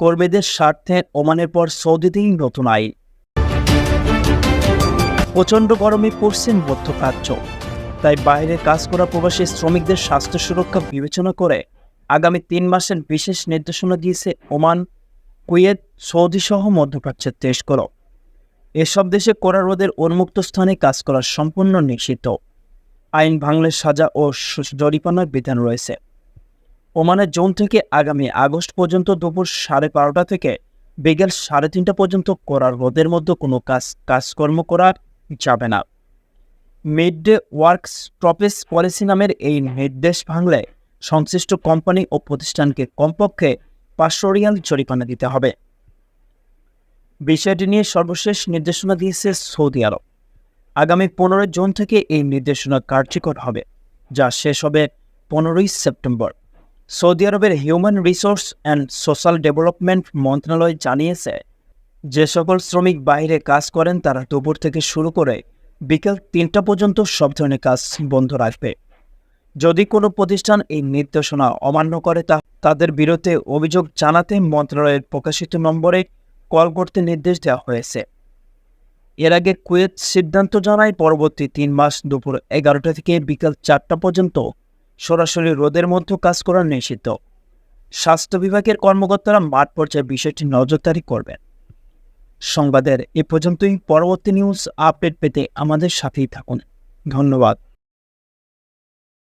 কর্মীদের স্বার্থে ওমানের পর সৌদিতেই নতুন আইন। প্রচণ্ড গরমে পড়ছেন মধ্যপ্রাচ্য। তাই বাইরে কাজ করা প্রবাসী শ্রমিকদের স্বাস্থ্য সুরক্ষা বিবেচনা করে আগামী তিন মাসের বিশেষ নির্দেশনা দিয়েছে ওমান, কুয়েত সৌদি সহ মধ্যপ্রাচ্যের দেশগুলো এসব দেশে কড়া রোদের উন্মুক্ত স্থানে কাজ করা সম্পূর্ণ নিষিদ্ধ। আইন ভাঙলে সাজা ও জরিমানার বিধান রয়েছে। ওমানের জুন থেকে আগামী আগস্ট পর্যন্ত দুপুর সাড়ে বারোটা থেকে বিকেল সাড়ে তিনটা পর্যন্ত করার রোদের মধ্যে কোনো কাজ, কাজকর্ম করা যাবে না। Mid day work stoppage policy নামের এই নির্দেশ ভাঙলে সংশ্লিষ্ট কোম্পানি ও প্রতিষ্ঠানকে কমপক্ষে পাঁচশো রিয়াল জরিমানা দিতে হবে। বিষয়টি নিয়ে সর্বশেষ নির্দেশনা দিয়েছে সৌদি আরব। আগামী পনেরোই জুন থেকে এই নির্দেশনা কার্যকর হবে, যা শেষ হবে পনেরোই সেপ্টেম্বর। সৌদি আরবের human resource and social development মন্ত্রণালয় জানিয়েছে, যে সকল শ্রমিক বাইরে কাজ করেন, তারা দুপুর থেকে শুরু করে বিকেল তিনটা পর্যন্ত সব ধরনের কাজ বন্ধ রাখবে। যদি কোনো প্রতিষ্ঠান এই নির্দেশনা অমান্য করে, তা তাদের বিরুদ্ধে অভিযোগ জানাতে মন্ত্রণালয়ের প্রকাশিত নম্বরে কল করতে নির্দেশ দেওয়া হয়েছে। এর আগে কুয়েত সিদ্ধান্ত জানায়, পরবর্তী তিন মাস দুপুর এগারোটা থেকে বিকাল চারটা পর্যন্ত সরাসরি রোদের মধ্যে কাজ করা নিষিদ্ধ। স্বাস্থ্য বিভাগের কর্মকর্তারা মাঠ পর্যায়ে বিষয়টি নজরদারি করবেন। সংবাদের এ পর্যন্তই। পরবর্তী নিউজ আপডেট পেতে আমাদের সাথেই থাকুন। ধন্যবাদ।